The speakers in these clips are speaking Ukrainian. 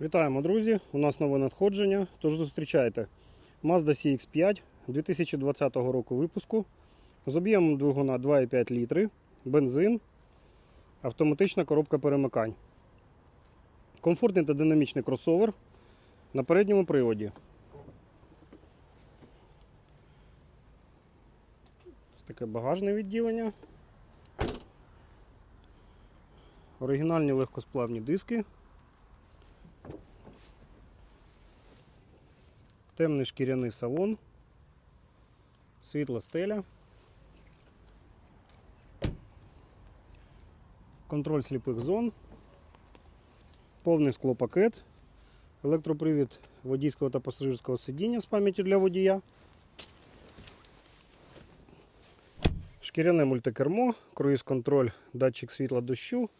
Вітаємо, друзі! У нас нове надходження. Тож зустрічайте Mazda CX5 2020 року випуску з об'ємом двигуна 2,5 літри, бензин, автоматична коробка перемикань. Комфортний та динамічний кросовер на передньому приводі. Ось таке багажне відділення. Оригінальні легкосплавні диски. Темний шкіряний салон, світла стеля, контроль сліпих зон, повний склопакет, електропривід водійського та пасажирського сидіння з пам'яттю для водія, шкіряне мультикермо, круїз-контроль, датчик світла дощу,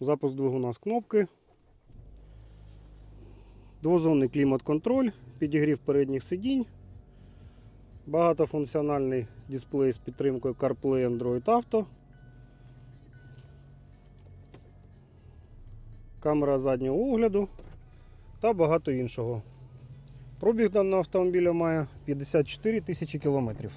запуск двигуна з кнопки. Двозонний клімат-контроль, підігрів передніх сидінь, багатофункціональний дисплей з підтримкою CarPlay Android Auto, камера заднього огляду та багато іншого. Пробіг даного автомобіля має 54 тисячі кілометрів.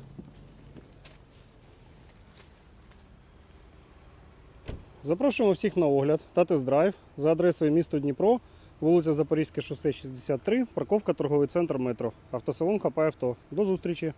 Запрошуємо всіх на огляд та тест-драйв за адресою місто Дніпро, вулиця Запорізьке шосе 63, парковка торговий центр метро. Автосалон хапає авто. До зустрічі!